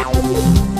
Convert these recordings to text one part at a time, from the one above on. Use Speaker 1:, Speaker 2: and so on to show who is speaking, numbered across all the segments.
Speaker 1: ส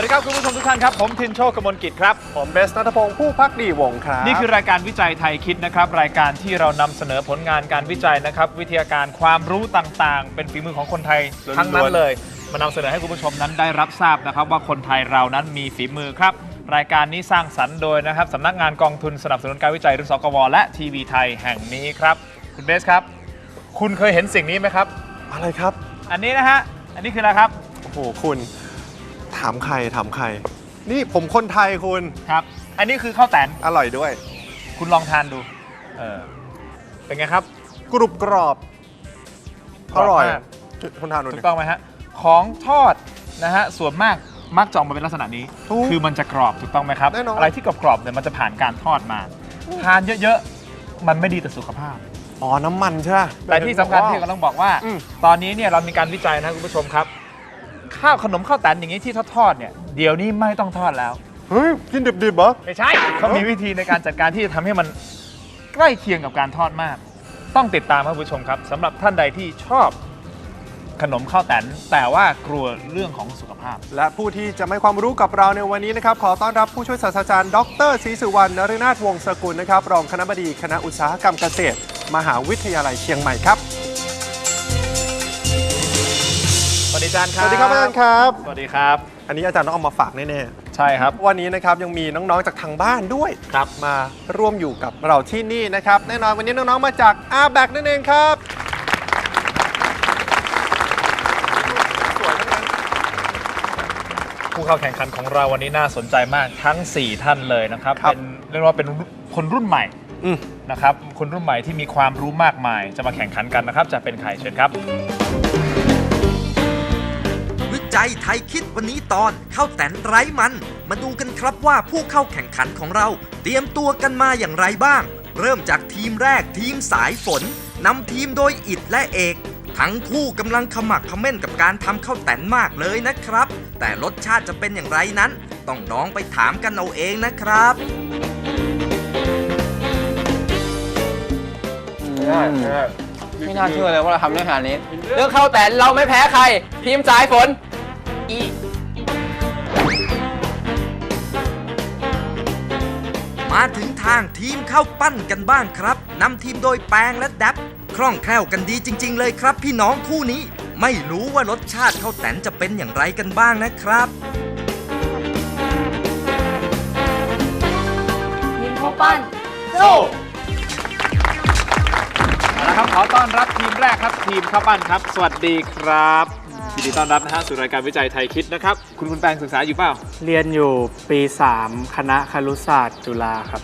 Speaker 1: วัสดีครับ
Speaker 2: คุณผู้ชมทุกท่านครับ ผมทินโชคกมลกิจครับ
Speaker 1: ผมเบสนัทพงศ์ผู้พักดีวงศ์ครับ
Speaker 2: นี่คือรายการวิจัยไทยคิดนะครับ รายการที่เรานำเสนอผลงานการวิจัยนะครับ วิทยาการความรู้ต่างๆ เป็นฝีมือของคนไทยทั้งนั้นเลย มานำเสนอให้คุณผู้ชมนั้นได้รับทราบนะครับ ว่าคนไทยเรานั้นมีฝีมือครับ รายการนี้สร้างสรรค์โดยนะครับสำนักงานกองทุนสนับสนุนการวิจัยหรือสกวและทีวีไทยแห่งนี้ครับ คุณเบสครับ คุณเคยเห็นสิ่งนี้ไหมครับ
Speaker 1: อะไรครับ
Speaker 2: อันนี้นะฮะ อันนี้คืออะไรครับ
Speaker 1: โอ้โหคุณ ถามใครถามใคร นี่ผมคนไทยคุณ
Speaker 2: ครับ อันนี้คือข้าวแตน
Speaker 1: อร่อยด้วย
Speaker 2: คุณลองทานดู เออ เป็นไงครับ
Speaker 1: กรุบกรอบ
Speaker 2: กรอบมาก
Speaker 1: อร่อยคุณทานดู
Speaker 2: ถู
Speaker 1: ดิ
Speaker 2: กต้องไหมฮะ ของทอดนะฮะ ส่วนมากมักจะออกมาเป็นลักษณะนี้
Speaker 1: ถูก
Speaker 2: คือมันจะกรอบถูกต้องไหมครับ
Speaker 1: แน่นอน
Speaker 2: อะไรที่กรอบๆเนี่ยมันจะผ่านการทอดมา ทานเยอะๆ มันไม่ดีต่อสุขภาพ
Speaker 1: อ๋อ น้ำมันใช่ไหม
Speaker 2: แต่ที่สำคัญที่กำลังบอกว่า
Speaker 1: อืม
Speaker 2: ตอนนี้เนี่ยเรามีการวิจัยนะคุณผู้ชมครับ ข้าวขนมข้าวแตนอย่างนี้ที่ทอดๆเนี่ยเดี๋ยวนี้ไม่ต้องทอดแล้ว
Speaker 1: เฮ้ยกินดิบๆเหรอ
Speaker 2: ไม่ใช่เขามีวิธีในการจัดการที่จะทำให้มันใกล้เคียงกับการทอดมาก ต้องติดตามครับคุณผู้ชมครับสำหรับท่านใดที่ชอบขนมข้าวแตนแต่ว่ากลัวเรื่องของสุขภาพ
Speaker 1: และผู้ที่จะไม่ความรู้กับเราในวันนี้นะครับ ขอต้อนรับผู้ช่วยศาสตราจารย์ ดรศรีสุวรรณนฤนาถวงศ์สกุลนะครับ รองคณบดีคณะอุตสาหกรรมเกษตร มหาวิทยาลัยเชียงใหม่ครับ
Speaker 2: อาจารย์ค
Speaker 1: ส
Speaker 2: รับ
Speaker 1: วัสดีครับอาจารย์ครับ
Speaker 2: สวัสดีครับ
Speaker 1: อันนี้อาจารย์ต้องเอามาฝากแน่
Speaker 2: ใช่ครับ
Speaker 1: ๆวันนี้นะครับยังมีน้องๆจากทางบ้านด้วย
Speaker 2: ครับ
Speaker 1: มาร่วมอยู่กับเราที่นี่นะครับ แน่นอนวันนี้น้องๆมาจากอาแบกนั่นเองครับสวยทั้งนั้น
Speaker 2: ผู้เข้าแข่งขันของเราวันนี้น่าสนใจมากทั้ง 4 ท่านเลยนะครับ
Speaker 1: ครับ
Speaker 2: เป็นเรียกว่าเป็นคนรุ่นใหม่
Speaker 1: อืม
Speaker 2: นะครับคนรุ่นใหม่ที่มีความรู้มากมายจะมาแข่งขันกันนะครับ จะเป็นใครเชิญครับ
Speaker 3: วิจัย ไทยคิดวันนี้ตอนข้าวแตนไร้มัน มาดูกันครับว่าผู้เข้าแข่งขันของเรา เตรียมตัวกันมาอย่างไรบ้าง เริ่มจากทีมแรกทีมสายฝนนำทีมโดยอิดและเอก ทั้งคู่กำลังขมักเขม้นกับการทำข้าวแตนมากเลยนะครับ แต่รสชาติจะเป็นอย่างไรนั้น ต้องน้องไปถามกันเอาเองนะครับ
Speaker 4: ไม่น่าเชื่อเลยว่าเราทำได้ขนาดนี้ เรื่องเข้าแต่เราไม่แพ้ใคร ทีมสายฝน อี
Speaker 3: มาถึงทางทีมเข้าปั้นกันบ้างครับนำทีมโดยแปงและแดบคล่องแคล่วกันดีจริง ๆ เลยครับ พี่น้องคู่นี้ ไม่รู้ว่ารสชาติข้าวแตนจะเป็นอย่างไรกันบ้างนะครับ
Speaker 5: ทีมข้าวปั้น
Speaker 2: สู้เอาละครับขอต้อนรับทีมแรกครับทีมข้าวปั้นครับ สวัสดีครับ ยินดีต้อนรับนะฮะสู่รายการวิจัยไทยคิดนะครับ คุณคุณแปงศึกษาอยู่เปล่า
Speaker 6: เรียนอยู่ปี 3 คณะครุศาสตร์จุฬาครับ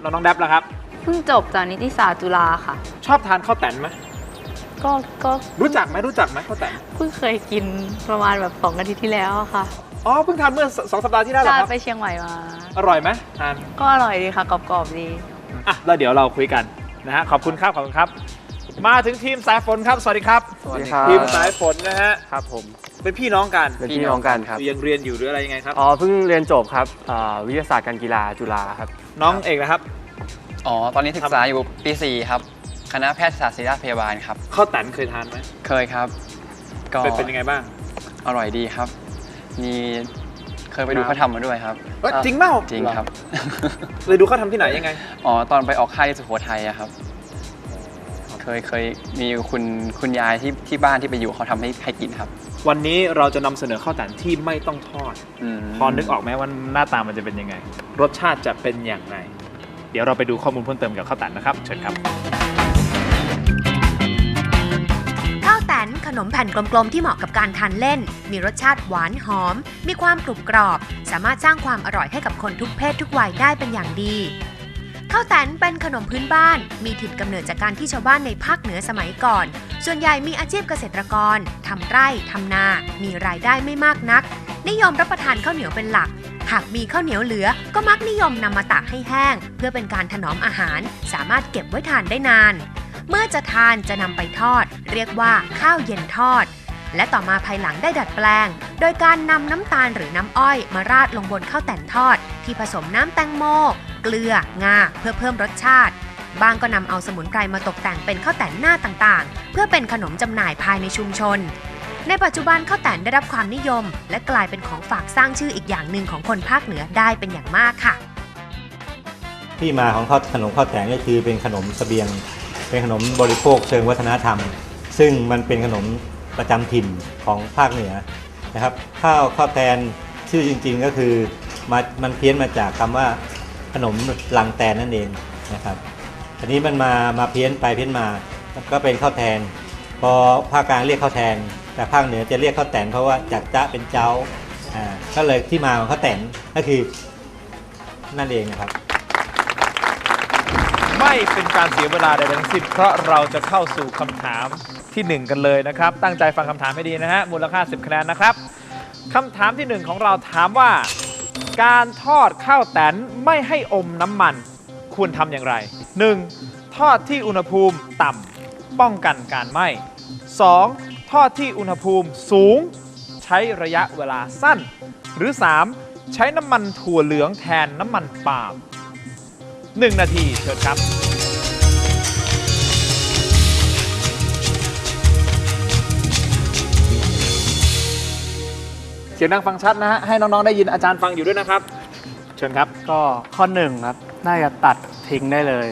Speaker 2: เราน้องแดบแล้วครับ
Speaker 5: เพิ่งจบจากนิติศาสตร์จุฬาค่ะ
Speaker 2: ชอบทานข้าวแตนไหม
Speaker 5: ก็ก็
Speaker 2: รู้จักไหมรู้จักไหมข้าวแตน
Speaker 5: เพิ่งเคยกินประมาณแบบสองอาทิตย์ที่แล้วอะค่ะ
Speaker 2: อ๋อเพิ่งทานเมื่อสองสัปดาห์ที่แล้วเหรอ
Speaker 5: ใช่
Speaker 2: ครับ
Speaker 5: ไปเชียงใหม่มา
Speaker 2: อร่อยไหมทาน
Speaker 5: ก็อร่อยดีค่ะกรอบๆดี
Speaker 2: อะแล้วเดี๋ยวเราคุยกันนะฮะขอบคุณครับขอบคุณครับ มาถึงทีมสายฝนครับสวัสดีครับ
Speaker 4: สวัสดีครับ
Speaker 2: ทีมสายฝนนะฮะ
Speaker 6: ครับผม
Speaker 2: เป็นพี่น้องกัน
Speaker 6: เป็นพี่น้องกันครับ
Speaker 2: ยังเรียนอยู่หรืออะไรยังไงครับ
Speaker 6: อ๋อเพิ่งเรียนจบครับอ่าวิทยาศาสตร์การกีฬาจุฬาครับ
Speaker 2: น้องเอกนะครับ
Speaker 4: อ๋อตอนนี้ศึกษาอยู่ปี4ครับคณะแพทยศาสตร์ศิริราชพยาบาลครับ
Speaker 2: ข้าวแตนเคยทานไหม
Speaker 4: เคยครับ ก็
Speaker 2: เป็นเป็นยังไงบ้าง
Speaker 4: อร่อยดีครับ มีเคยไปดู
Speaker 2: ครับ
Speaker 4: เขาทำมาด้วยครับ
Speaker 2: เอ้ยจริงเปล่า
Speaker 4: จริงครับ
Speaker 2: เลยดูเขาทำที่ไหนยังไง
Speaker 4: อ๋อตอนไปออกค่ายที่สุโขทัยอะครับ เคยเคยมีคุณคุณยายที่ที่บ้านที่ไปอยู่เขาทำให้ให้กินครับ
Speaker 2: วันนี้เราจะนำเสนอข้าวแตนที่ไม่ต้องทอด
Speaker 4: ม
Speaker 2: พอนึกออกไหมว่าหน้าตามันจะเป็นยังไง รสชาติจะเป็นอย่างไร เดี๋ยวเราไปดูข้อมูลเพิ่มเติมเกี่ยวกับข้าวแตนนะครับ เชิญครับ
Speaker 7: ข้าวแตนขนมแผ่นกลมๆ ที่เหมาะกับการทานเล่น มีรสชาติหวานหอม มีความกรุบกรอบ สามารถสร้างความอร่อยให้กับคนทุกเพศทุกวัยได้เป็นอย่างดี ข้าวแตนเป็นขนมพื้นบ้าน มีถิ่นกำเนิดจากการที่ชาวบ้านในภาคเหนือสมัยก่อน ส่วนใหญ่มีอาชีพเกษตรกรทำไร่ทำนา มีรายได้ไม่มากนัก นิยมรับประทานข้าวเหนียวเป็นหลัก หากมีข้าวเหนียวเหลือ ก็มักนิยมนำมาตากให้แห้ง เพื่อเป็นการถนอมอาหาร สามารถเก็บไว้ทานได้นาน เมื่อจะทานจะนำไปทอด เรียกว่าข้าวเย็นทอด และต่อมาภายหลังได้ดัดแปลง โดยการนำน้ำตาลหรือน้ำอ้อยมาราดลงบนข้าวแต่นทอด ที่ผสมน้ำแตงโม เกลือ งา เพื่อเพิ่มรสชาติ บางก็นำเอาสมุนไพรมาตกแต่งเป็นข้าวแต่นหน้าต่างๆ เพื่อเป็นขนมจำหน่ายภายในชุมชน ในปัจจุบันข้าวแต่นได้รับความนิยม และกลายเป็นของฝากสร้างชื่ออีกอย่างหนึ่งของคนภาคเหนือได้เป็นอย่างมากค่ะ
Speaker 8: ที่มาของข้าวขนมข้าวแตนก็คือเป็นขนมเสบียง เป็นขนมบริโภคเชิงวัฒนธรรม ซึ่งมันเป็นขนมประจำถิ่นของภาคเหนือนะครับข้าวข้าวแตนชื่อจริงๆก็คือมามันเพี้ยนมาจากคำว่า ขนมลังแตนนั่นเองนะครับทีนี้มันมามาเพี้ยนไปเพี้ยนมาก็เป็นข้าวแทน พอภาคกลางเรียกข้าวแทน แต่ภาคเหนือจะเรียกข้าวแตนเพราะว่าจากจ้าเป็นเจ้าอ่าก็เลยที่มาของข้าวแตนก็คือนั่นเองนะครับ
Speaker 2: ไม่เป็นการเสียเวลาใดทั้งสิ้นเพราะเราจะเข้าสู่คำถามที่1กันเลยนะครับ ตั้งใจฟังคำถามให้ดีนะฮะมูลค่า 10คะแนนนะครับคำถามที่1ของเราถามว่า การทอดข้าวแตนไม่ให้อมน้ำมัน ควรทำอย่างไร 1. ทอดที่อุณหภูมิต่ำป้องกันการไหม้ 2. ทอดที่อุณหภูมิสูง ใช้ระยะเวลาสั้น หรือ 3. ใช้น้ำมันถั่วเหลืองแทนน้ำมันปาล์ม1นาทีเชิญครับ เสียงดังฟังชัดนะฮะให้น้องๆได้ยินอาจารย์ฟังอยู่ด้วยนะครับ เชิญครับ
Speaker 6: ก็ข้อหนึ่งครับ น่าจะตัดทิ้งได้เลย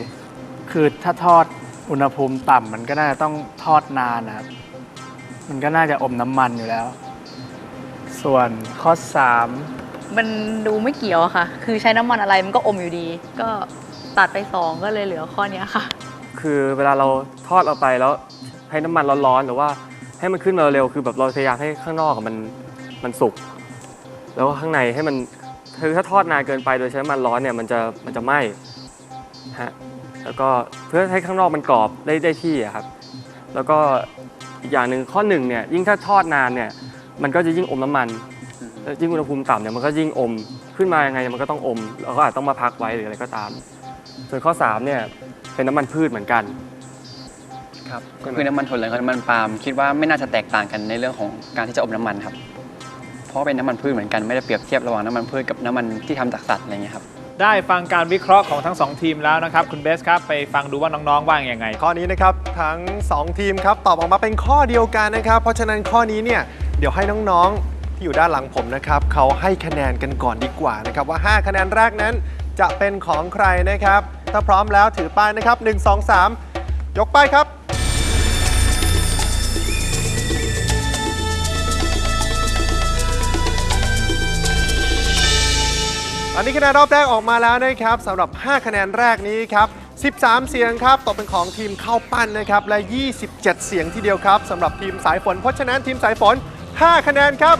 Speaker 6: คือถ้าทอดอุณหภูมิต่ำมันก็น่าจะต้องทอดนานนะครับ มันก็น่าจะอมน้ำมันอยู่แล้ว ส่วนข้อ3
Speaker 5: มันดูไม่เกี่ยวอะค่ะ คือใช้น้ำมันอะไรมันก็อมอยู่ดี ก็ตัดไปสองก็เลยเหลือข้อเนี้ยค่ะ
Speaker 9: คือเวลาเราทอดออกไปแล้วให้น้ำมันร้อนๆหรือว่าให้มันขึ้นมาเร็วคือแบบเราพยายามให้ข้างนอกอะมัน มันสุก แล้วก็ข้างในให้มันคือถ้าทอดนานเกินไปโดยใช้น้ำมันร้อนเนี่ยมันจะมันจะไหม้ฮะแล้วก็เพื่อให้ข้างนอกมันกรอบได้ได้ที่ครับ แล้วก็อีกอย่างหนึ่งข้อหนึ่งเนี่ยยิ่งถ้าทอดนานเนี่ยมันก็จะยิ่งอมน้ำมันยิ่งอุณหภูมิต่ำเนี่ยมันก็ยิ่งอมขึ้นมายังไงมันก็ต้องอมเราก็อาจต้องมาพักไว้หรืออะไรก็ตาม ส่วนข้อสามเนี่ยเป็นน้ำมันพืชเหมือนกัน
Speaker 4: ครับคือน้ำมันถั่วเหลืองกับน้ำมันปาล์มคิดว่าไม่น่าจะแตกต่างกันในเรื่องของการที่จะอมน้ำมันครับ ราะว่าเป็นน้ำมันพืชเหมือนกันไม่ได้เปรียบเทียบระหว่างน้ำมันพืชกับน้ำมันที่ทำจากสัตว์อะไรเงี้ยครับ
Speaker 2: ได้ฟังการวิเคราะห์ของทั้ง 2 ทีมแล้วนะครับ คุณเบสครับ ไปฟังดูว่าน้องๆว่าอย่างไง
Speaker 1: ข้อนี้นะครับทั้ง 2 ทีมครับตอบออกมาเป็นข้อเดียวกันนะครับ เพราะฉะนั้นข้อนี้เนี่ยเดี๋ยวให้น้องๆที่อยู่ด้านหลังผมนะครับเขาให้คะแนนกันก่อนดีกว่านะครับว่า 5 คะแนนแรกนั้นจะเป็นของใครนะครับ ถ้าพร้อมแล้วถือป้ายนะครับ 1 2 3 ยกป้ายครับ อันนี้คะแนนรอบแรกออกมาแล้วนะครับสำหรับ 5 คะแนนแรกนี้ครับ 13 เสียงครับตกเป็นของทีมเข้าปั้นนะครับ และ 27 เสียงทีเดียวครับสำหรับทีมสายฝน เพราะฉะนั้นทีมสายฝน 5 คะแนนครับ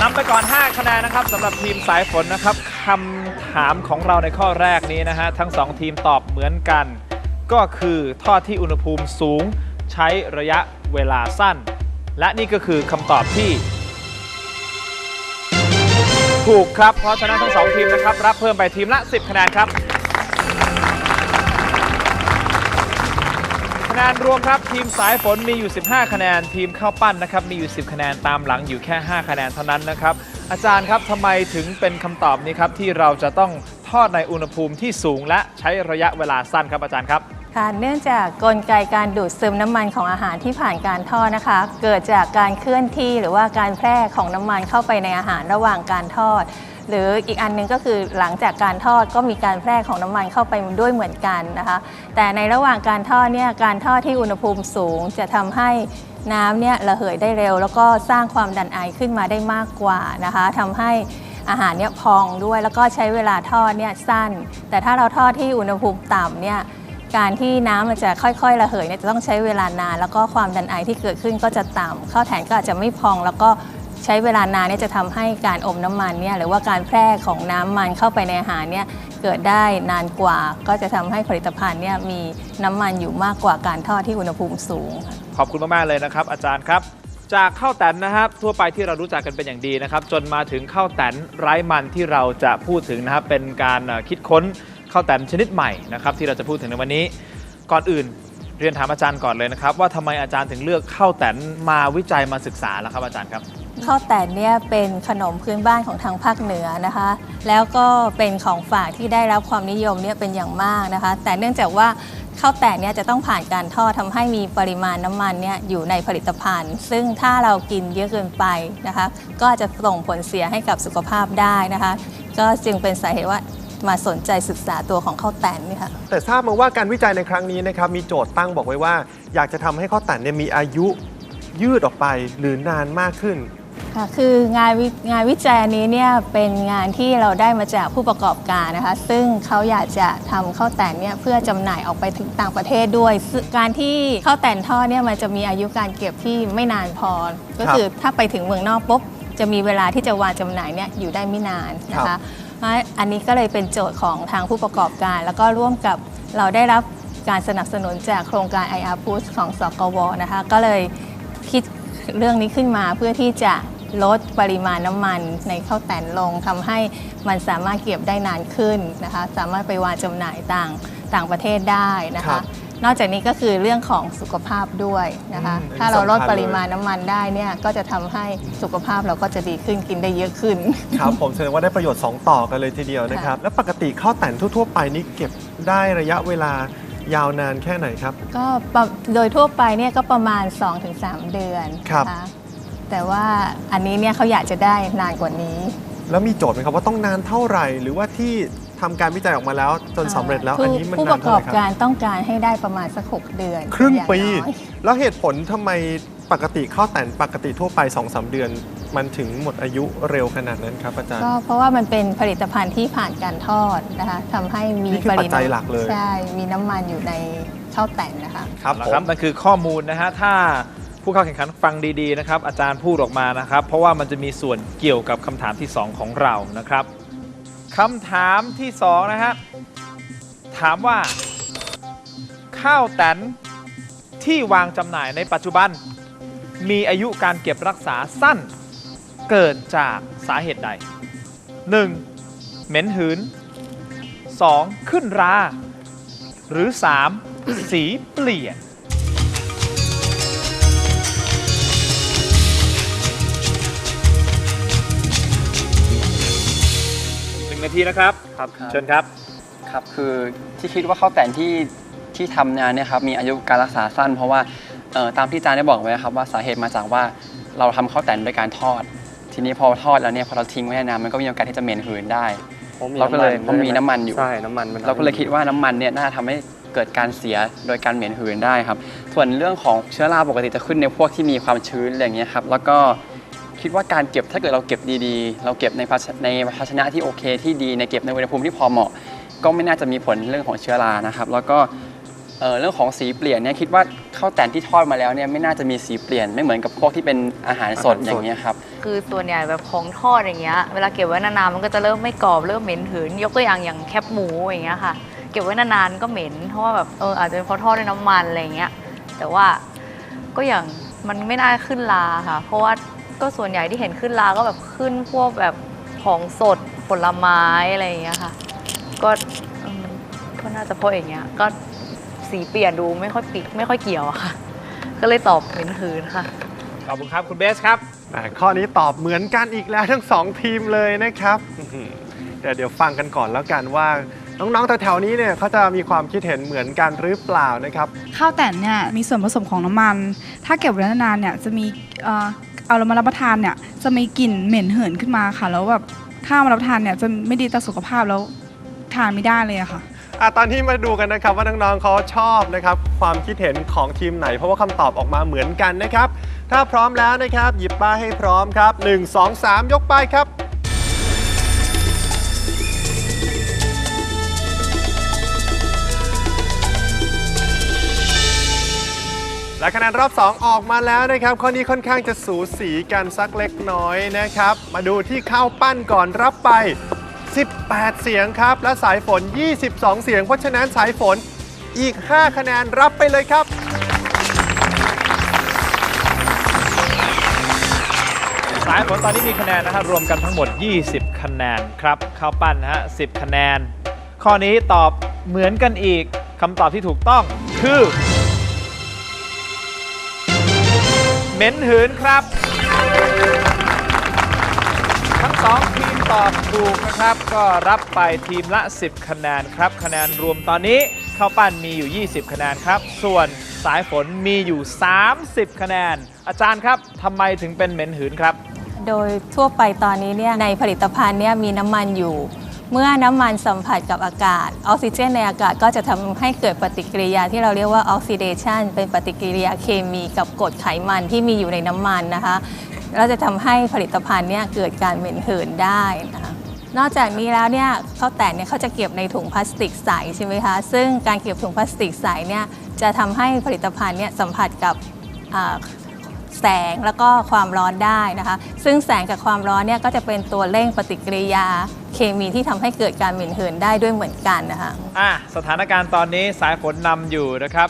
Speaker 2: นำไปก่อน 5 คะแนนนะครับสำหรับทีมสายฝนนะครับคำถามของเราในข้อแรกนี้นะฮะ ทั้ง 2 ทีมตอบเหมือนกัน ก็คือทอดที่อุณหภูมิสูง ใช้ระยะเวลาสั้น และนี่ก็คือคำตอบที่ ถูกครับ เพราะฉะนั้นทั้ง2ทีมนะครับ รับเพิ่มไปทีมละ 10 คะแนนครับ คะแนนรวมครับทีมสายฝนมีอยู่ 15 คะแนน ทีมข้าวปั้นนะครับมีอยู่ 10 คะแนนตามหลังอยู่แค่ 5 คะแนนเท่านั้นนะครับ อาจารย์ครับทำไมถึงเป็นคำตอบนี้ครับที่เราจะต้องทอดในอุณหภูมิที่สูงและใช้ระยะเวลาสั้นครับอาจารย์ครับ
Speaker 10: ค่ะเนื่องจากกลไกการดูดซึมน้ำมันของอาหารที่ผ่านการทอดนะคะ เกิดจากการเคลื่อนที่หรือว่าการแพร่ของน้ำมันเข้าไปในอาหารระหว่างการทอด หรืออีกอันหนึงก็คือหลังจากการทอดก็มีการแพร่ของน้ำมันเข้าไปด้วยเหมือนกันนะคะ แต่ในระหว่างการทอดเนี่ยการทอดที่อุณหภูมิสูง จะทำให้น้ำเนี่ยระเหยได้เร็ว แล้วก็สร้างความดันไอขึ้นมาได้มากกว่านะคะทำให้อาหารเนี่ยพองด้วยแล้วก็ใช้เวลาทอดเนี่ยสั้น แต่ถ้าเราทอดที่อุณหภูมิต่ำเนี่ย การที่น้ำมันจะค่อยๆ ระเหยเนี่ยจะต้องใช้เวลานาน แล้วก็ความดันไอที่เกิดขึ้นก็จะต่ำข้าวแถนก็อาจจะไม่พองแล้วก็ใช้เวลานานเนี่ยจะทำให้การอมน้ำมันเนี่ยหรือว่าการแพร่ของน้ำมันเข้าไปในอาหารเนี่ยเกิดได้นานกว่า ก็จะทำให้ผลิตภัณฑ์เนี่ยมีน้ำมันอยู่มากกว่าการทอดที่อุณหภูมิสูง
Speaker 2: ขอบคุณมากๆเลยนะครับ อาจารย์ครับ จากข้าวแตนนะครับทั่วไปที่เรารู้จักกันเป็นอย่างดีนะครับ จนมาถึงข้าวแตนไร้มันที่เราจะพูดถึงนะครับเป็นการคิดค้น ข้าวแตนชนิดใหม่นะครับที่เราจะพูดถึงในวันนี้ ก่อนอื่นเรียนถามอาจารย์ก่อนเลยนะครับ ว่าทำไมอาจารย์ถึงเลือกข้าวแตนมาวิจัยมาศึกษาล่ะครับอาจารย์ครับ
Speaker 10: ข้าวแตนเนี่ยเป็นขนมพื้นบ้านของทางภาคเหนือนะคะ แล้วก็เป็นของฝากที่ได้รับความนิยมเนี่ยเป็นอย่างมากนะคะ แต่เนื่องจากว่าข้าวแตนเนี่ยจะต้องผ่านการทอดทำให้มีปริมาณน้ำมันเนี่ยอยู่ในผลิตภัณฑ์ ซึ่งถ้าเรากินเยอะเกินไปนะคะ ก็จะส่งผลเสียให้กับสุขภาพได้นะคะ ก็จึงเป็นสาเหตุว่า มาสนใจศึกษาตัวของข้าวแตนนี่ค่ะ
Speaker 1: แต่ทราบมาว่าการวิจัยในครั้งนี้นะครับมีโจทย์ตั้งบอกไว้ว่า อยากจะทำให้ข้าวแตนเนี่ยมีอายุยืดออกไปหรือนานมากขึ้น
Speaker 10: ค่ะคืองานวิงานวิจัยอันนี้เนี่ยเป็นงานที่เราได้มาจากผู้ประกอบการนะคะ ซึ่งเขาอยากจะทำข้าวแต่นเนี่ยเพื่อจำหน่ายออกไปถึงต่างประเทศด้วยซึ่งการที่ข้าวแต่นทอดเนี่ยมันจะมีอายุการเก็บที่ไม่นานพอ ก็คือถ้าไปถึงเมืองนอกปุ๊บจะมีเวลาที่จะวางจำหน่ายเนี่ยอยู่ได้ไม่นานนะ
Speaker 1: ครั
Speaker 10: คะ
Speaker 1: บ
Speaker 10: เพราะ อันนี้ก็เลยเป็นโจทย์ของทางผู้ประกอบการ แล้วก็ร่วมกับเราได้รับการสนับสนุนจากโครงการ IR Push ของสกวนะคะ ก็เลยคิดเรื่องนี้ขึ้นมาเพื่อที่จะลดปริมาณน้ำมันในข้าวแตนลงทำให้มันสามารถเก็บได้นานขึ้นนะคะ สามารถไปวางจำหน่ายต่างต่างประเทศได้นะ
Speaker 1: ครั
Speaker 10: คะ นอกจากนี้ก็คือเรื่องของสุขภาพด้วยนะคะ
Speaker 1: อืม
Speaker 10: ถ้าเราลด
Speaker 1: อันนี้สำคัญเลย
Speaker 10: ปริมาณน้ำมันได้เนี่ยก็จะทำให้สุขภาพเราก็จะดีขึ้นกินได้เยอะขึ้น
Speaker 1: ครับผมแสดงว่าได้ประโยชน์ 2 ต่อกันเลยทีเดียวนะครับ แล้วปกติข้าวแต่นทั่ว ๆ ไปนี่เก็บได้ระยะเวลายาวนานแค่ไหนครับ
Speaker 10: ก็ประโดยทั่วไปเนี่ยก็ประมาณ 2-3 เดือน
Speaker 1: ครับ
Speaker 10: นะคะแต่ว่าอันนี้เนี่ยเขาอยากจะได้นานกว่านี้
Speaker 1: แล้วมีโจทย์ไหมครับว่าต้องนานเท่าไหร่ หรือว่าที่ ทำการวิจัยออกมาแล้ว จนสำเร็จแล้ว
Speaker 10: ผู้
Speaker 1: อันนี้มัน
Speaker 10: ผู้ป
Speaker 1: นาน
Speaker 10: ระก
Speaker 1: เท่า
Speaker 10: อ
Speaker 1: ไห
Speaker 10: บ
Speaker 1: ร่ค
Speaker 10: กา
Speaker 1: รับ
Speaker 10: รต้องการให้ได้ประมาณสัก6เดือน
Speaker 1: ครึ่งปี
Speaker 10: อย่างน้อย
Speaker 1: แล้วเหตุผลทำไมปกติข้าวแต่นปกติทั่วไป2อสเดือน มันถึงหมดอายุเร็วขนาดนั้นครับอาจารย์
Speaker 10: ก็เพราะว่ามันเป็นผลิตภัณฑ์ที่ผ่านการทอดนะคะทำให้มี
Speaker 1: นี่คือปัจจัยหลักเลย
Speaker 10: ใช่ มีน้ำมันอยู่ในข้าวแต่นนะคะ
Speaker 1: ครับ
Speaker 2: นะ
Speaker 1: ผ
Speaker 2: ครับ
Speaker 1: ม
Speaker 2: นั่นคือข้อมูลนะฮะถ้าผู้เข้าแข่งขันฟังดีๆนะครับอาจารย์พูดออกมานะครับ เพราะว่ามันจะมีส่วนเกี่ยวกับคำถามที่ 2 ของเรานะครับ คำถามที่2นะฮะ ถามว่า ข้าวแตนที่วางจำหน่ายในปัจจุบัน มีอายุการเก็บรักษาสั้น เกิดจากสาเหตุใด 1. เหม็นหืน 2. ขึ้นรา หรือ 3. สีเปลี่ยน ทีนะครับ
Speaker 9: ครับ
Speaker 2: เชิญครับ
Speaker 4: ครับคือที่คิดว่าข้าวแตนที่ที่ทำงานเนี่ยครับมีอายุการรักษาสั้น เพราะว่าเอ่อตามที่อาจารย์ได้บอกไว้ครับว่าสาเหตุมาจากว่าเราทำข้าวแตนโดยการทอด ทีนี้พอทอดแล้วเนี่ยพอเราทิ้งไว้นานมันก็มีโอกาสที่จะเหม็นหืนได้เราก็เลยเพราะมีน้ำมันอยู่
Speaker 9: ใช่น้ำมันมัน
Speaker 4: เราก็เลยคิดว่าน้ำมันเนี่ยน่าทำให้เกิดการเสียโดยการเหม็นหืนได้ครับ ส่วนเรื่องของเชื้อราปกติจะขึ้นในพวกที่มีความชื้นอะไรอย่างเงี้ยครับแล้วก็ คิดว่าการเก็บถ้าเกิดเราเก็บดีๆ เราเก็บในภาชในภาชนะที่โอเคที่ดีในเก็บในอุณหภูมิที่พอเหมาะ ก็ไม่น่าจะมีผลเรื่องของเชื้อรานะครับแล้วก็เรื่องของสีเปลี่ยนเนี่ยคิดว่าข้าวแตนที่ทอดมาแล้วเนี่ยไม่น่าจะมีสีเปลี่ยนไม่เหมือนกับพวกที่เป็นอาหารสดอย่างเงี้ยครับ
Speaker 5: คือส่วนใหญ่แบบของทอดอย่างเงี้ยเวลาเก็บไว้นานๆมันก็จะเริ่มไม่กรอบเริ่มเหม็นหืน ยกตัวอย่างอย่างแคบหมูอย่างเงี้ยค่ะ เก็บไว้นานๆก็เหม็นเพราะว่าแบบเอออาจจะเป็นเพราะทอดด้วยน้ำมันอะไรเงี้ยแต่ว่าก็อย่างมันไม่น่าขึ้นลาค่ะ เพราะว่า ก็ส่วนใหญ่ที่เห็นขึ้นลาก็แบบขึ้นพวกแบบของสดผลไม้อะไรอย่างเงี้ยค่ะ ก็อืมก็น่าจะเพราะอย่างเงี้ย ก็สีเปลี่ยนดูไม่ค่อยปิไม่ค่อยเกี่ยวอะค่ะ ก็เลยตอบเหม็นหืนค่ะ
Speaker 2: ขอบคุณครับคุณเบสครับ
Speaker 1: อ่าข้อนี้ตอบเหมือนกันอีกแล้วทั้งสองทีมเลยนะครับอื้อหือแต่เดี๋ยวฟังกันก่อนแล้วกันว่า น้องๆแถวๆนี้เนี่ยเขาจะมีความคิดเห็นเหมือนกันหรือเปล่านะครับ
Speaker 11: ข้าวแต่นเนี่ยมีส่วนผสมของน้ำมัน ถ้าเก็บไว้นานๆเนี่ยจะมีเอ่อ เอาเรามารับประทานเนี่ย จะมีกลิ่นเหม็นเหินขึ้นมาค่ะ แล้วแบบถ้ามารับประทานเนี่ยจะไม่ดีต่อสุขภาพแล้วทานไม่ได้เลยอะค่ะ
Speaker 1: อะตอนนี้มาดูกันนะครับว่าน้องๆเขาชอบนะครับความคิดเห็นของทีมไหน เพราะว่าคำตอบออกมาเหมือนกันนะครับ ถ้าพร้อมแล้วนะครับ หยิบป้ายให้พร้อมครับ 1 2 3 ยกป้ายครับ และคะแนนรอบ 2 ออกมาแล้วนะครับ ข้อนี้ค่อนข้างจะสูสีกันสักเล็กน้อยนะครับ มาดูที่ข้าวปั้นก่อนรับไป 18 เสียงครับ และสายฝน 22 เสียง เพราะฉะนั้นสายฝนอีก 5 คะแนนรับไปเลยครับ
Speaker 2: สายฝนตอนนี้มีคะแนนนะครับรวมกันทั้งหมด 20 คะแนนครับข้าวปั้นนะฮะ10 คะแนน ข้อนี้ตอบเหมือนกันอีกคำตอบที่ถูกต้องคือ เหม็นหืนครับ ทั้งสองทีมตอบถูกนะครับ ก็รับไปทีมละ 10 คะแนนครับ คะแนนรวมตอนนี้ข้าวปั้นมีอยู่ 20 คะแนนครับ ส่วนสายฝนมีอยู่ 30 คะแนน อาจารย์ครับทำไมถึงเป็นเหม็นหืนครับ
Speaker 10: โดยทั่วไปตอนนี้เนี่ยในผลิตภัณฑ์เนี่ยมีน้ำมันอยู่ เมื่อน้ำมันสัมผัสกับอากาศ ออกซิเจนในอากาศก็จะทำให้เกิดปฏิกิริยาที่เราเรียกว่าออกซิเดชันเป็นปฏิกิริยาเคมีกับกรดไขมันที่มีอยู่ในน้ำมันนะคะแล้วจะทำให้ผลิตภัณฑ์เนี่ยเกิดการเหม็นเหืนได้นะคะนอกจากนี้แล้วเนี่ยข้าวแตนเนี่ยเขาจะเก็บในถุงพลาสติกใสใช่ไหมคะ ซึ่งการเก็บถุงพลาสติกใสเนี่ยจะทำให้ผลิตภัณฑ์เนี่ยสัมผัสกับแสงแล้วก็ความร้อนได้นะคะ ซึ่งแสงกับความร้อนเนี่ยก็จะเป็นตัวเร่งปฏิกิริยา เคมีที่ทำให้เกิดการเหม็นเหินได้ด้วยเหมือนกันนะคะ
Speaker 2: อะสถานการณ์ตอนนี้สายฝนนำอยู่นะครับ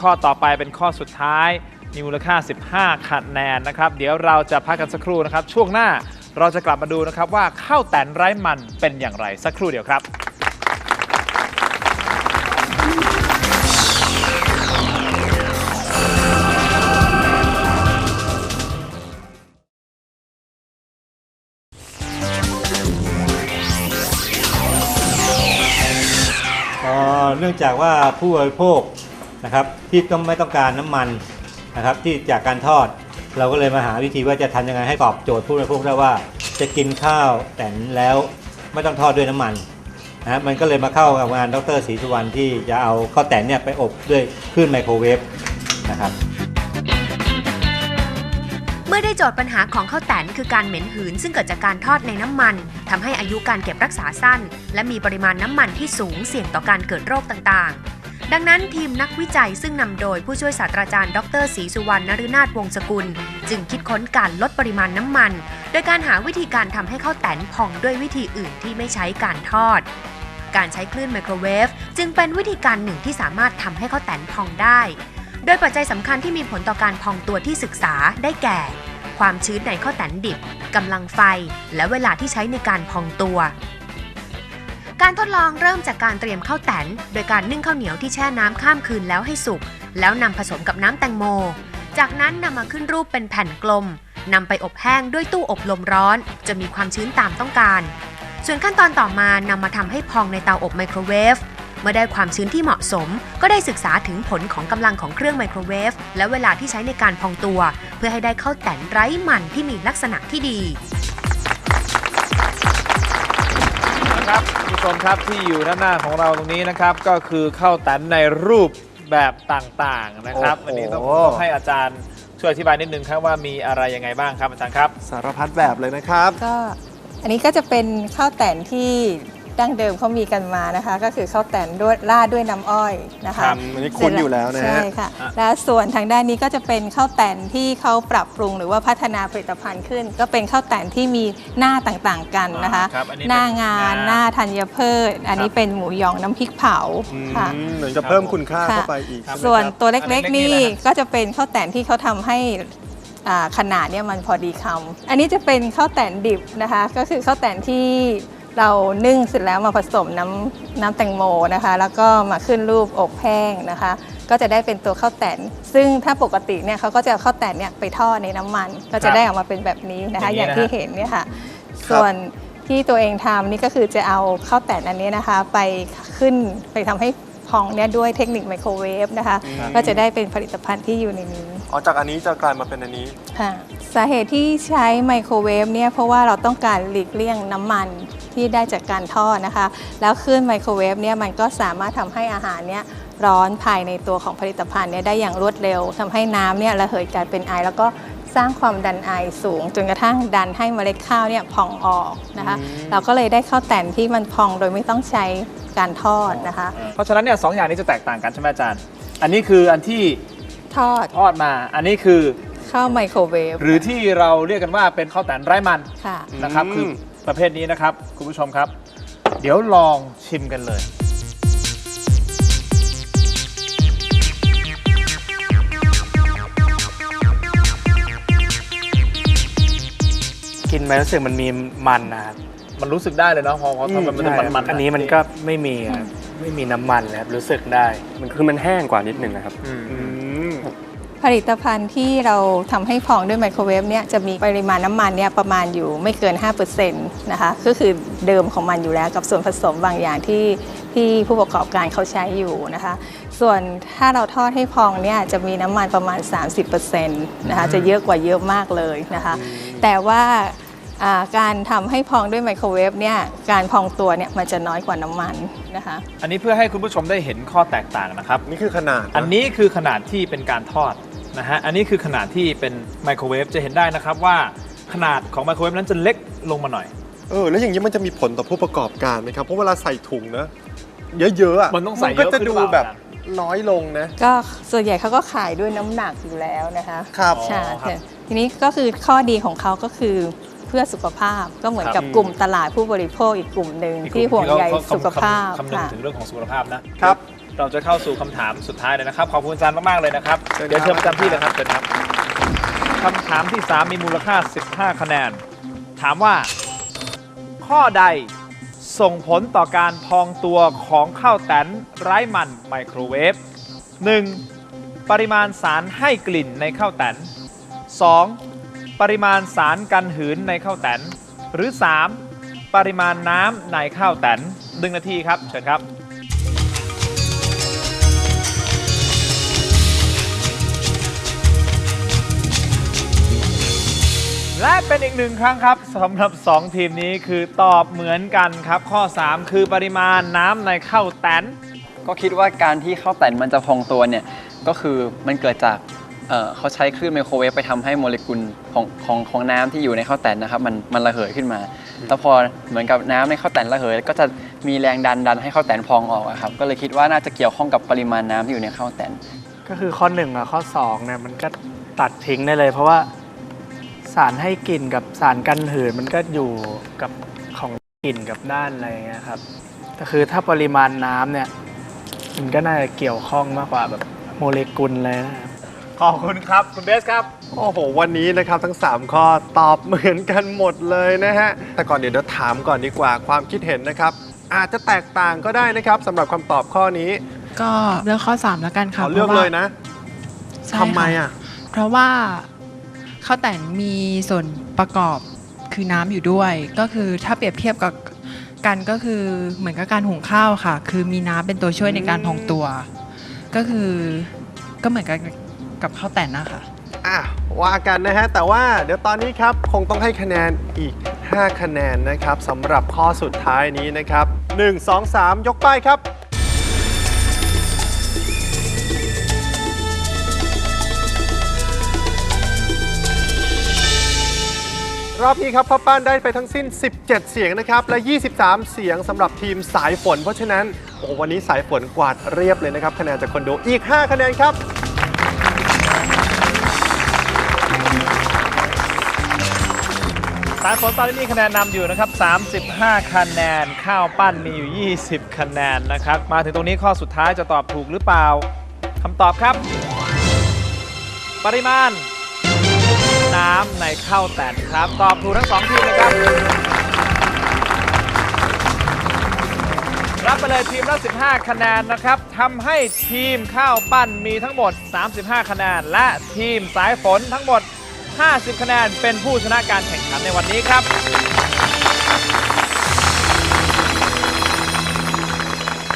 Speaker 2: ข้อต่อไปเป็นข้อสุดท้ายมีมูลค่า 15คะแนนนะครับ เดี๋ยวเราจะพักกันสักครู่นะครับ ช่วงหน้าเราจะกลับมาดูนะครับว่าข้าวแตนไร้มันเป็นอย่างไรสักครู่เดียวครับ
Speaker 8: เนื่องจากว่าผู้บริโภคนะครับที่ต้องไม่ต้องการน้ำมันนะครับที่จากการทอด เราก็เลยมาหาวิธีว่าจะทำยังไงให้ตอบโจทย์ผู้บริโภคได้ว่า จะกินข้าวแต่นแล้วไม่ต้องทอดด้วยน้ำมันนะมันก็เลยมาเข้ากับงานดรศรีสุวรรณที่จะเอาข้าวแต่นเนี่ยไปอบด้วยคลื่นไมโครเวฟนะครับ
Speaker 7: มื่อได้โจทย์ปัญหาของข้าวแตนคือการเหม็นหืน ซึ่งเกิดจากการทอดในน้ำมันทำให้อายุการเก็บรักษาสั้น และมีปริมาณน้ำมันที่สูงเสี่ยงต่อการเกิดโรคต่างๆ ดังนั้นทีมนักวิจัยซึ่งนำโดยผู้ช่วยศาสตราจารย์ ดรศรีสุวรรณนฤนาถวงศ์กุล จึงคิดค้นการลดปริมาณน้ำมัน โดยการหาวิธีการทำให้ข้าวแตนพองด้วยวิธีอื่นที่ไม่ใช้การทอดการใช้คลื่นไมโครเวฟจึงเป็นวิธีการหนึ่งที่สามารถทำให้ข้าวแตนพองได้ โดยปัจจัยสำคัญที่มีผลต่อการพองตัวที่ศึกษาได้แก่ ความชื้นในข้าวแตนดิบกำลังไฟ และเวลาที่ใช้ในการพองตัว การทดลองเริ่มจากการเตรียมข้าวแตน โดยการนึ่งข้าวเหนียวที่แช่น้ำข้ามคืนแล้วให้สุก แล้วนำผสมกับน้ำแตงโม จากนั้นนำมาขึ้นรูปเป็นแผ่นกลมนำไปอบแห้งด้วยตู้อบลมร้อน จะมีความชื้นตามต้องการ ส่วนขั้นตอนต่อมานำมาทำให้พองในเตาอบไมโครเวฟ เมื่อได้ความชื้นที่เหมาะสม ก็ได้ศึกษาถึงผลของกำลังของเครื่องไมโครเวฟและเวลาที่ใช้ในการพองตัว เพื่อให้ได้ข้าวแตนไร้มันที่มีลักษณะที่ดี
Speaker 2: นะครับคุณผู้ชมครับที่อยู่ด้านหน้าของเราตรงนี้นะครับ ก็คือข้าวแตนในรูปแบบต่างๆนะครับ
Speaker 1: โอ้โห
Speaker 2: อันนี้ต้องต้องให้อาจารย์ช่วยอธิบายนิดนึงครับว่ามีอะไรยังไงบ้างครับอาจารย์ครับ
Speaker 1: สารพัดแบบเลยนะครับ
Speaker 10: ก็อันนี้ก็จะเป็นข้าวแต่นที่ ดั้งเดิมเขามีกันมานะคะ ก็คือข้าวแต่นด้วยราดด้วยน้ำอ้อยนะคะ
Speaker 1: ครับอันนี้คุ้นอยู่แล้วนะฮะ
Speaker 10: ใช่ค่ะ แล้วส่วนทางด้านนี้ก็จะเป็นข้าวแต่นที่เขาปรับปรุงหรือว่าพัฒนาผลิตภัณฑ์ขึ้น ก็เป็นข้าวแต่นที่มีหน้าต่างๆกันนะคะ
Speaker 2: อ่าครับอันนี้เป็น
Speaker 10: หน้างาน
Speaker 2: หน้า
Speaker 10: หน้าธัญพืช อันนี้เป็นหมูหยองน้ำพริกเผา
Speaker 1: อืม
Speaker 10: ค่ะ
Speaker 1: เหมือนจะเพิ่มคุณค่า
Speaker 10: ค่ะ
Speaker 1: เข้าไปอีกใช่ไหม
Speaker 10: ส่วน
Speaker 1: ครับ
Speaker 10: ตัว
Speaker 2: อั
Speaker 10: เล็
Speaker 2: น
Speaker 10: ก
Speaker 2: เล็ก
Speaker 10: ๆ
Speaker 2: นี่
Speaker 10: นี่
Speaker 2: แหละ
Speaker 10: ก็จะเป็นข้าวแต่นที่เขาทำให้อ่าขนาดเนี่ยมันพอดีคำอันนี้จะเป็นข้าวแต่นดิบนะคะ ก็คือข้าวแต่นที่ เรานึ่งเสร็จแล้วมาผสมน้ำน้ำแตงโมนะคะ แล้วก็มาขึ้นรูปอบแห้งนะคะ ก็จะได้เป็นตัวข้าวแต่นซึ่งถ้าปกติเนี่ยเขาก็จะเอาข้าวแต่นเนี่ยไปทอดในน้ำมัน ก็จะได้ออกมาเป็นแบบนี้นะคะ
Speaker 2: อย่างนี้
Speaker 10: อย่างที่
Speaker 2: นะฮะ
Speaker 10: เห็นเนี่ยค่ะ ส่วนที่ตัวเองทำนี่ก็คือจะเอาข้าวแต่นอันนี้นะคะ ไปขึ้นไปทำให้พองเนี่ยด้วยเทคนิคไมโครเวฟนะคะก็จะได้เป็นผลิตภัณฑ์ที่อยู่ในนี้
Speaker 1: อ๋อจากอันนี้จะกลายมาเป็นอันนี้
Speaker 10: ค่ะสาเหตุที่ใช้ไมโครเวฟเนี่ยเพราะว่าเราต้องการหลีกเลี่ยงน้ำมัน ที่ได้จากการทอดนะคะ แล้วคลื่นไมโครเวฟเนี่ยมันก็สามารถทำให้อาหารเนี่ยร้อนภายในตัวของผลิตภัณฑ์เนี่ยได้อย่างรวดเร็วทำให้น้ำเนี่ยระเหยกลายเป็นไอ แล้วก็สร้างความดันไอสูง จนกระทั่งดันให้เมล็ดข้าวเนี่ยพองออกนะคะ เราก็เลยได้ข้าวแต่นที่มันพองโดยไม่ต้องใช้การทอดนะคะ
Speaker 2: เพราะฉะนั้นเนี่ยสองอย่างนี้จะแตกต่างกันใช่ไหมอาจารย์ อันนี้คืออันที่
Speaker 10: ทอด
Speaker 2: ทอดมา อันนี้คือ
Speaker 10: ข้าวไมโครเวฟ
Speaker 2: หรือที่เราเรียกกันว่าเป็นข้าวแตนไร้มัน
Speaker 10: ค่ะ
Speaker 2: นะครับ
Speaker 1: อืม
Speaker 2: คือ ประเภทนี้นะครับ คุณผู้ชมครับ เดี๋ยวลองชิมกันเลย
Speaker 6: กินไปรู้สึกมันมีมันนะครับ
Speaker 2: มันรู้สึกได้เลยเนาะพอพอทำมันมัน
Speaker 6: ใช่
Speaker 2: มันมัน
Speaker 6: อันนี้มันก็ไม่มีครับไม่มีน้ำมันเลยครับรู้สึกได้
Speaker 9: มันคือมันแห้งกว่านิดนึงนะครับ
Speaker 1: อืม
Speaker 10: ผลิตภัณฑ์ที่เราทำให้พองด้วยไมโครเวฟเนี่ยจะมีปริมาณน้ำมันเนี่ยประมาณอยู่ไม่เกิน 5%นะคะก็คือเดิมของมันอยู่แล้วกับส่วนผสมบางอย่างที่ที่ผู้ประกอบการเขาใช้อยู่นะคะ ส่วนถ้าเราทอดให้พองเนี่ยจะมีน้ำมันประมาณ 30%นะคะจะเยอะกว่าเยอะมากเลยนะคะ แต่ว่าอ่าการทำให้พองด้วยไมโครเวฟเนี่ยการพองตัวเนี่ยมันจะน้อยกว่าน้ำมันนะคะ
Speaker 2: อันนี้เพื่อให้คุณผู้ชมได้เห็นข้อแตกต่างนะครับ
Speaker 1: นี่คือขนาดะ
Speaker 2: อันนี้คือขนาดที่เป็นการทอด นะฮะอันนี้คือขนาดที่เป็นไมโครเวฟจะเห็นได้นะครับว่าขนาดของไมโครเวฟนั้นจะเล็กลงมาหน่อย
Speaker 1: เออแล้วอย่างนี้มันจะมีผลต่อผู้ประกอบการไหมครับเพราะเวลาใส่ถุงนะเยอะๆอะ
Speaker 2: มันต้องใส่เย
Speaker 1: ก็
Speaker 2: อะ
Speaker 1: จะ
Speaker 2: ขึ้น
Speaker 1: ดู
Speaker 2: หรือเปล่า
Speaker 1: แบบน้อยลงนะ
Speaker 10: ก็ส่วนใหญ่เขาก็ขายด้วยน้ำหนักอยู่แล้วนะคะ
Speaker 1: ครับ
Speaker 10: ใช่
Speaker 2: อ๋อครับ
Speaker 10: แต่ทีนี้ก็คือข้อดีของเขาก็คือเพื่อสุขภาพก็เหมือนกับ
Speaker 1: ครับ
Speaker 10: กลุ่มตลาดผู้บริโภคอีกกลุ่มหนึ่ง
Speaker 2: อีกก
Speaker 10: ที่
Speaker 2: ลุ่ม
Speaker 10: ห่วงใย
Speaker 2: เข
Speaker 10: สุขภาพ
Speaker 2: คำนึง
Speaker 10: ค่ะ
Speaker 2: ถึงเรื่องของสุขภาพนะครับ เราจะเข้าสู่คำถามสุดท้ายเลยนะครับ ขอบคุณอาจารย์มากๆเลยนะครับ
Speaker 1: เชิญครับ
Speaker 2: เดี๋ยวเชิญประจำที่เลยครับเชิญครับคำถามที่ 3 มีมูลค่า 15 คะแนน ถามว่า ข้อใดส่งผลต่อการพองตัวของข้าวแตนไร้มันไมโครเวฟ 1. ปริมาณสารให้กลิ่นในข้าวแตน 2. ปริมาณสารกันหืนในข้าวแตน หรือ 3. ปริมาณน้ำในข้าวแตนหนึ่งนาทีครับ เชิญครับ และเป็นอีกหนึ่งครั้งครับสำหรับ 2 ทีมนี้คือตอบเหมือนกันครับ ข้อ 3 คือปริมาณน้ำในข้าวแตน
Speaker 4: ก็คิดว่าการที่ข้าวแต่นมันจะพองตัวเนี่ยก็คือมันเกิดจากเอ่อเขาใช้คลื่นไมโครเวฟไปทำให้โมเลกุลของของของน้ำที่อยู่ในข้าวแต่นนะครับมันมันระเหยขึ้นมา แล้วพอเหมือนกับน้ำในข้าวแต่นระเหย ก็จะมีแรงดันดันให้ข้าวแต่นพองออกอะครับก็เลยคิดว่าน่าจะเกี่ยวข้องกับปริมาณน้ำที่อยู่ในข้าวแต่น
Speaker 6: ก็คือข้อหนึ่งกับข้อสองเนี่ยมันก็ตัดทิ้งได้เลย เพราะว่า สารให้กลิ่นกับสารกันหืนมันก็อยู่กับของกลิ่นกับด้านอะไรอย่างเงี้ยครับแต่คือถ้าปริมาณน้ำเนี่ยมันก็น่าจะเกี่ยวข้องมากกว่าแบบโมเลกุลเลยนะครับ
Speaker 2: ขอบคุณครับ คุณเบสครับ
Speaker 1: โอ้โห วันนี้นะครับทั้ง 3 ข้อตอบเหมือนกันหมดเลยนะฮะ แต่ก่อนเดี๋ยวเราถามก่อนดีกว่าความคิดเห็นนะครับ อาจจะแตกต่างก็ได้นะครับสำหรับคำตอบข้อนี้
Speaker 12: ก็เลือกข้อ 3 แล้วกัน
Speaker 1: ข
Speaker 12: ค่ะ
Speaker 1: อเลือก
Speaker 12: พราะ
Speaker 1: เล
Speaker 12: ว่า
Speaker 1: ยนะ
Speaker 12: ใช่
Speaker 1: ทำไม
Speaker 12: ค่ะ
Speaker 1: อะ
Speaker 12: เพราะว่า ข้าวแต่นมีส่วนประกอบคือน้ำอยู่ด้วย ก็คือถ้าเปรียบเทียบกับกันก็คือเหมือนกับการหุงข้าวค่ะ คือมีน้ำเป็นตัวช่วยในการพองตัว ก็คือก็เหมือนกับกับข้าวแต่นนะคะ
Speaker 1: อะว่ากันนะฮะ แต่ว่าเดี๋ยวตอนนี้ครับ คงต้องให้คะแนนอีก 5 คะแนนนะครับสำหรับข้อสุดท้ายนี้นะครับ 1 2 3 ยกป้ายครับ รอบนี้ครับพ่อป้านได้ไปทั้งสิ้น 17 เสียงนะครับ และ 23 เสียงสำหรับทีมสายฝน เพราะฉะนั้นโอ้วันนี้สายฝนกวาดเรียบเลยนะครับ คะแนนจากคนดูอีก 5 คะแนนครับ
Speaker 2: สายฝนตอนนี้มีคะแนนนำอยู่นะครับ 35 คะแนน ข้าวปั้นมีอยู่ 20 คะแนนนะครับ มาถึงตรงนี้ข้อสุดท้ายจะตอบถูกหรือเปล่าคำตอบครับ ปริมาณ น้ำในข้าวแตนครับ ตอบถูกทั้งสองทีมนะครับ รับไปเลยทีมละ 15 คะแนนนะครับทำให้ทีมข้าวปั้นมีทั้งหมด 35 คะแนน และทีมสายฝนทั้งหมด 50 คะแนน เป็นผู้ชนะการแข่งขันในวันนี้ครับ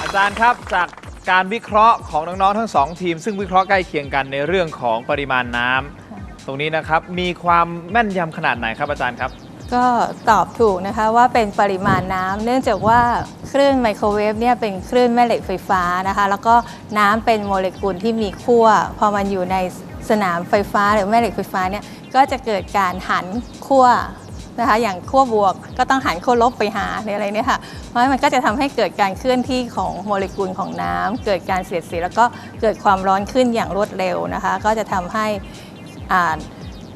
Speaker 2: อาจารย์ครับจากการวิเคราะห์ของน้อง ๆ ทั้งสองทีม ซึ่งวิเคราะห์ใกล้เคียงกันในเรื่องของปริมาณน้ำ ตรงนี้นะครับ มีความแม่นยำขนาดไหนครับอาจารย์ครับ
Speaker 10: ก็ตอบถูกนะคะว่าเป็นปริมาณน้ำเนื่องจากว่าคลื่นไมโครเวฟเนี่ยเป็นคลื่นแม่เหล็กไฟฟ้านะคะ แล้วก็น้ำเป็นโมเลกุลที่มีขั้วพอมันอยู่ในสนามไฟฟ้าหรือแม่เหล็กไฟฟ้าเนี่ยก็จะเกิดการหันขั้วนะคะอย่างขั้วบวกก็ต้องหันขั้วลบไปหาในอะไรเนี่ยค่ะเพราะมันก็จะทำให้เกิดการเคลื่อนที่ของโมเลกุลของน้ำเกิดการเสียดสีแล้วก็เกิดความร้อนขึ้นอย่างรวดเร็วนะคะ ก็จะทำให้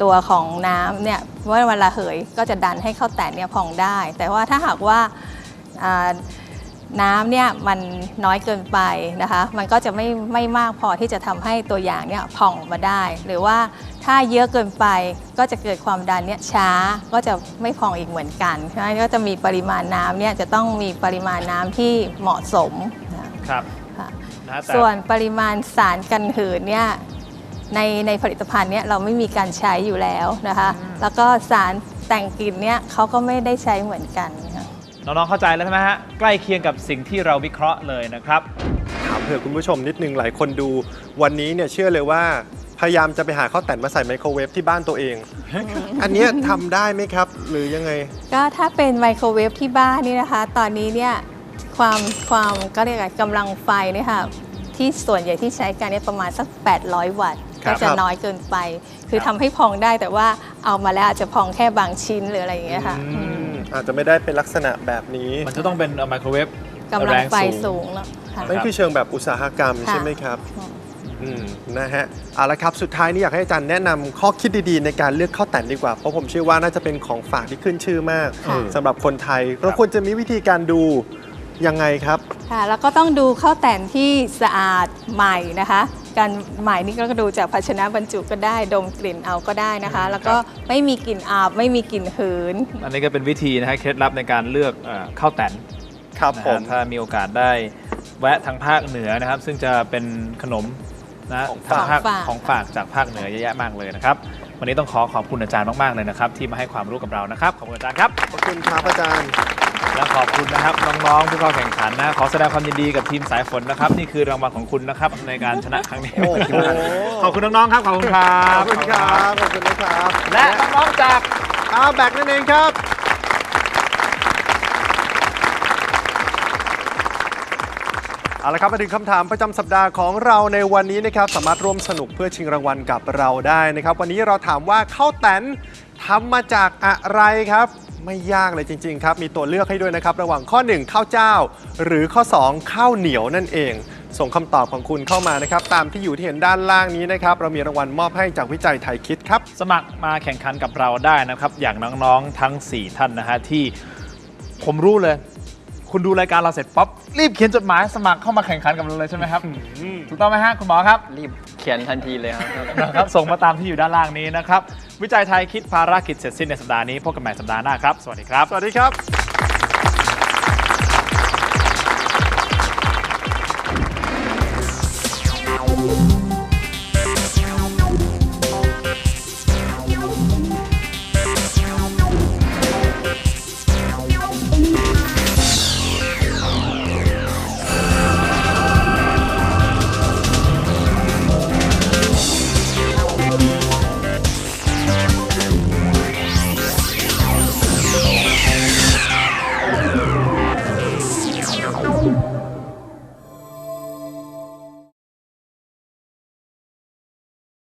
Speaker 10: ตัวของน้ำเนี่ยเมื่อเวลาเหยก็จะดันให้ข้าวแตนเนี่ยพองได้ แต่ว่าถ้าหากว่าอ่าน้ำเนี่ยมันน้อยเกินไปนะคะ มันก็จะไม่ไม่มากพอที่จะทำให้ตัวอย่างเนี่ยพองออกมาได้ หรือว่าถ้าเยอะเกินไปก็จะเกิดความดันเนี่ยช้าก็จะไม่พองอีกเหมือนกันฉะนั้นก็จะมีปริมาณน้ำเนี่ยจะต้องมีปริมาณน้ำที่เหมาะสมนะครับค่ะ
Speaker 2: นะแต่
Speaker 10: ส่วนปริมาณสารกันหืนเนี่ย ในในผลิตภัณฑ์เนี่ยเราไม่มีการใช้อยู่แล้วนะคะ แล้วก็สารแต่งกลิ่นเนี่ยเขาก็ไม่ได้ใช้เหมือนกันค่ะ
Speaker 2: น้องๆเข้าใจแล้วใช่ไหมฮะใกล้เคียงกับสิ่งที่เราวิเคราะห์เลยนะครับ
Speaker 1: ถามเผื่อคุณผู้ชมนิดนึงหลายคนดู วันนี้เนี่ยเชื่อเลยว่าพยายามจะไปหาข้าวแต่นมาใส่ไมโครเวฟที่บ้านตัวเอง อันเนี้ยทำได้ไหมครับ หรือยังไง
Speaker 10: ก็ถ้าเป็นไมโครเวฟที่บ้านนี่นะคะ ตอนนี้เนี่ยความความก็เรียกอะไรกำลังไฟเนี่ยค่ะที่ส่วนใหญ่ที่ใช้กันเนี่ยประมาณสัก 800 วัตต์
Speaker 1: ครั
Speaker 10: ก็
Speaker 1: บ
Speaker 10: จะน้อยเกินไป คือทำให้พองได้แต่ว่าเอามาแล้วอาจจะพองแค่บางชิ้นหรืออะไรอย่างเงี้ยค่ะ
Speaker 1: อืมอาจจะไม่ได้เป็นลักษณะแบบนี้
Speaker 2: มันจะต้องเป็นไมโครเวฟ
Speaker 10: กำลัง
Speaker 2: แรง
Speaker 10: ไฟ
Speaker 2: สู
Speaker 10: สู
Speaker 2: ง
Speaker 10: งแล้วค่ะ
Speaker 1: นั่นคือเชิงแบบอุตสาหกรรม
Speaker 10: ค่ะ
Speaker 1: ใช่ไหมครับอืมนะฮะเอาละครับสุดท้ายนี่อยากให้อาจารย์แนะนำข้อคิดดีๆ ในการเลือกข้าวแต่นดีกว่า เพราะผมเชื่อว่าน่าจะเป็นของฝากที่ขึ้นชื่อมาก
Speaker 10: ค่ะ
Speaker 1: สำหรับคนไทยเราควรจะมีวิธีการดูยังไงครับ
Speaker 10: ค่ะแล้วก็ต้องดูข้าวแต่นที่สะอาดใหม่นะคะ การใหม่นี่ก็ดูจากภาชนะบรรจุก็ได้ดมกลิ่นเอาก็ได้นะคะ แล้วก็ไม่มีกลิ่นอาบไม่มีกลิ่นหืน
Speaker 2: อันนี้ก็เป็นวิธีนะฮะเคล็ดลับในการเลือกเอ่อข้าวแตน
Speaker 1: ครับ
Speaker 2: นะ
Speaker 1: ผ
Speaker 2: ฮะ
Speaker 1: ม
Speaker 2: ถ้ามีโอกาสได้แวะทางภาคเหนือนะครับ ซึ่งจะเป็นขนมนะ
Speaker 1: ของ
Speaker 2: ทาง
Speaker 1: ฝาก
Speaker 2: ภาคของฝากจากภาคเหนือเยอะแยะมากเลยนะครับ วันนี้ต้องขอขอบคุณอาจารย์มากๆเลยนะครับ ที่มาให้ความรู้กับเรานะครับขอบคุณอาจารย์ครับ
Speaker 1: ขอบคุณครับอาจารย์
Speaker 2: และขอบคุณนะครับน้องๆผู้เข้าแข่งขันนะขอแสดงความยินดีกับทีมสายฝนนะครับ นี่คือรางวัลของคุณนะครับในการชนะครั้งนี้
Speaker 1: โอ้โห
Speaker 2: ขอบคุณน้องๆครับขอบคุณครั
Speaker 1: ข
Speaker 2: บ
Speaker 1: อบคุณครับขอบคุณนะครับ
Speaker 2: และน้องๆจาก
Speaker 1: อาแบกนั่นเองครับเอาละครับมาถึงคำถามประจำสัปดาห์ของเราในวันนี้นะครับสามารถร่วมสนุกเพื่อชิงรางวัลกับเราได้นะครับ วันนี้เราถามว่าข้าวแตนทำมาจากอะไรครับ ไม่ยากเลยจริง ๆ ครับ มีตัวเลือกให้ด้วยนะครับ ระหว่างข้อ 1 ข้าวเจ้า หรือข้อ 2 ข้าวเหนียวนั่นเอง ส่งคำตอบของคุณเข้ามานะครับ ตามที่อยู่ที่เห็นด้านล่างนี้นะครับ เรามีรางวัลมอบให้จากวิจัยไทยคิดครับ
Speaker 2: สมัครมาแข่งขันกับเราได้นะครับ อย่างน้องๆทั้ง 4 ท่านนะฮะที่ผมรู้เลย คุณดูรายการเราเสร็จป๊อปรีบเขียนจดหมายสมัครเข้ามาแข่งขันกับเราเลยใช่ไหมครับถูกต้องไหมฮะคุณหมอครับ
Speaker 4: รีบเขียนทันทีเลยครับ
Speaker 2: นะครับส่งมาตามที่อยู่ด้านล่างนี้นะครับวิจัยไทยคิดภารกิจเสร็จสิ้นในสัปดาห์นี้พบกันใหม่สัปดาห์หน้าครับสวัสดีครับ
Speaker 1: สวัสดีครับ